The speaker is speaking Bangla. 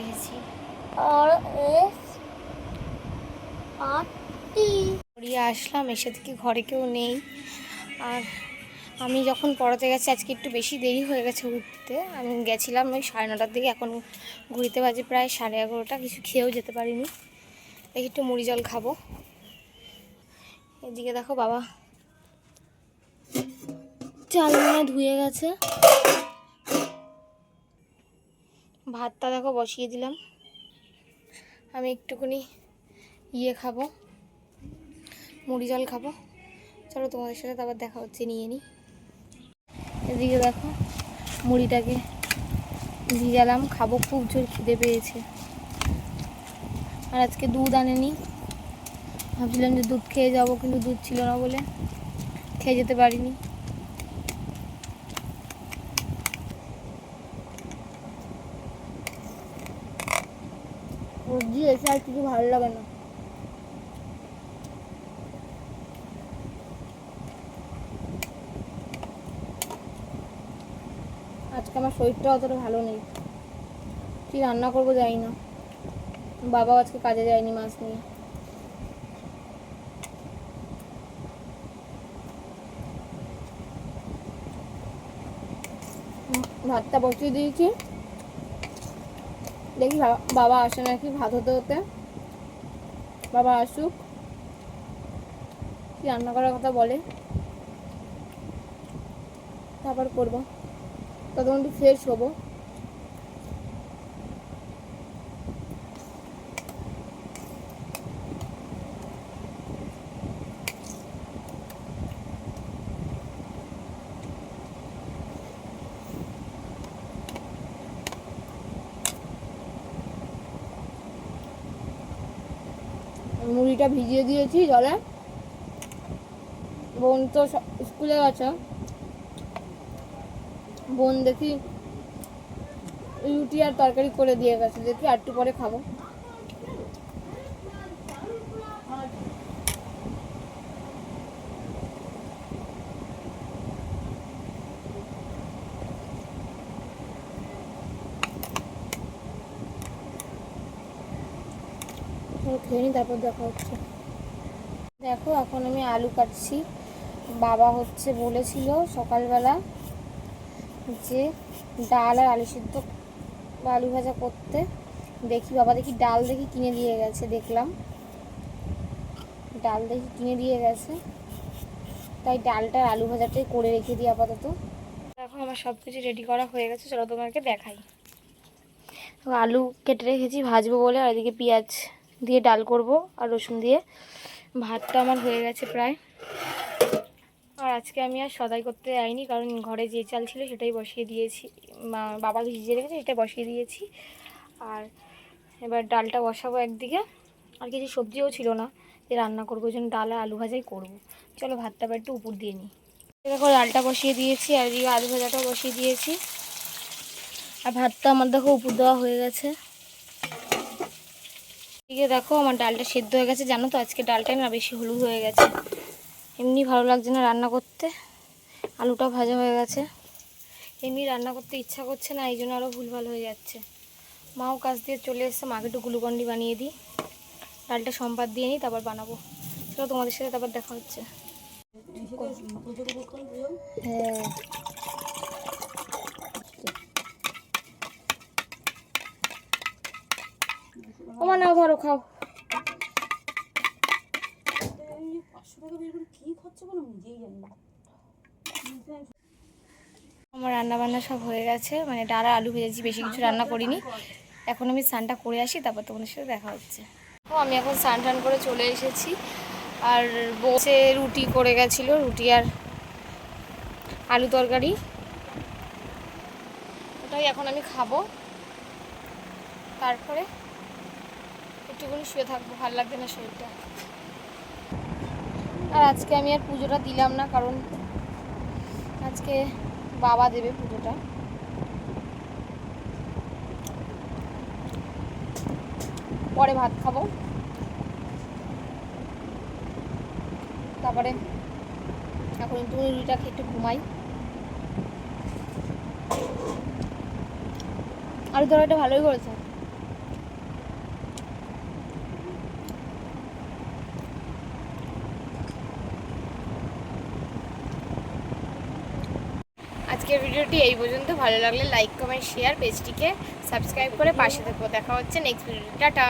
এসেছি। আর এস আর টি। পড়িয়ে আসলাম এসে থেকে ঘরে কেউ নেই। আর আমি যখন পড়াতে গেছি আজকে একটু বেশি দেরি হয়ে গেছে উঠতে। আমি গেছিলাম ওই সাড়ে নটার দিকে এখন ঘুরিতে বাজে প্রায় সাড়ে এগারোটা কিছু খেয়েও যেতে পারিনি। দেখি একটু মুড়ি জল খাব। এদিকে দেখো বাবা। চাল ধুয়ে গেছে। ভাতটা দেখো বসিয়ে দিলাম। আমি একটুখানি ইয়ে খাব, মুড়ি জল খাব। চলো তোমাদের সাথে তারপর দেখা হচ্ছে, নিয়ে নিই এদিকে দেখো মুড়িটাকে ভিজালাম, খাব, খুব জোর খিদে পেয়েছে। আর আজকে দুধ আনেনি। ভাবছিলাম যে দুধ খেয়ে যাব, কিন্তু দুধ ছিল না বলে খেয়ে যেতে পারিনি। সবজি এসে আর কিছু ভালো লাগে না। আজকে আমার শরীরটা অতটা ভালো নেই। কি রান্না করব জানি না। বাবাও আজকে কাজে যায়নি মাছ নিয়ে। ভাতটা বসিয়ে দিয়েছি। দেখি বাবা আসে নাকি ভাত হতে হতে? বাবা আসুক। কি রান্না করার কথা বলে? তারপর করব। ততক্ষণ একটু ফ্রেশ হব। মুড়িটা ভিজিয়ে দিয়েছি জলে। বোন তো স্কুলে গেছে। বোন দেখি রুটি আর তরকারি করে দিয়ে গেছে। দেখি একটু পরে খাব। চলো খেয়ে নিই, তারপর দেখা হচ্ছে। দেখো, এখন আমি আলু কাটছি। বাবা হচ্ছে বলেছিল সকালবেলা যে ডাল আর আলু সিদ্ধ আলু ভাজা করতে। দেখি, বাবা দেখি ডাল দেখি কিনে দিয়ে গেছে, দেখলাম। ডাল দেখি কিনে দিয়ে গেছে। তাই ডালটা আলু ভাজাটাই করে রেখে দিই আপাতত। দেখো আমার সব কিছু রেডি করা হয়ে গেছে, চলো তোমাকে দেখাই। আলু কেটে রেখেছি, ভাজবো বলে, আর এদিকে পেঁয়াজ দিয়ে ডাল করব আর রসুন দিয়ে। ভাতটা আমার হয়ে গেছে প্রায়। আর আজকে আমি আর সদাই করতে যাইনি, কারণ ঘরে যে চাল ছিল সেটাই বসিয়ে দিয়েছি। বাবা ভিজিয়ে রেখেছে, সেটা বসিয়ে দিয়েছি। আর এবার ডালটা বসাবো একদিকে। আর কিছু সবজিও ছিল না, যে রান্না করব জন্য ডাল আর আলু ভাজাই করব। চলো ভাতটা একটু উপর দিয়ে নিই। দেখো, ডালটা বসিয়ে দিয়েছি, আর এদিকে আলু ভাজাটাও বসিয়ে দিয়েছি। আর ভাতটা আমার দেখো উপর দেওয়া হয়ে গেছে। এদিকে দেখো আমার ডালটা সেদ্ধ হয়ে গেছে, জানো তো? আজকে ডালটাই না বেশি হলুদ হয়ে গেছে। এমনি ভালো লাগছে না রান্না করতে। আলুটা ভাজা হয়ে গেছে। এমনি রান্না করতে ইচ্ছা করছে না এই জন্য আরও ভুলভাল হয়ে যাচ্ছে। মাও কাজ দিয়ে চলে এসছে, মাকে একটু গ্লুকন্ডি বানিয়ে দিই। ডালটা সম্পাদ দিয়ে নিই, তারপর বানাবো। চলো তোমাদের সাথে তারপর দেখা হচ্ছে। হ্যাঁ। তোমার নাও ধরো, খাও। আমার রান্না বান্না সব হয়ে গেছে। মানে ডাল আলু ভেজেছি, বেশি কিছু রান্না করিনি। এখন আমি স্নানটা করে আসি, তারপর তোমাদের সাথে দেখা হচ্ছে। ও আমি এখন স্নান টান করে চলে এসেছি। আর বসে রুটি করে গেছিল, রুটি আর আলু তরকারি। ওটাই এখন আমি খাব। তারপরে একটুখানি শুয়ে থাকব, ভালো লাগবে না শরীরটা। আর আজকে আমি আর পুজোটা দিলাম না, কারণ আজকে বাবা দেবে পুজোটা। পরে ভাত খাব। তারপরে এখন একটু রুটিটা খেয়ে একটু ঘুমাই। আর ধরো তরকারিটা ভালোই করেছে। আজকের ভিডিওটি এই পর্যন্ত। ভালো লাগলে লাইক কমেন্ট শেয়ার পেজটিকে সাবস্ক্রাইব করে পাশে থাকব দেখা হচ্ছে নেক্সট ভিডিও টাটা।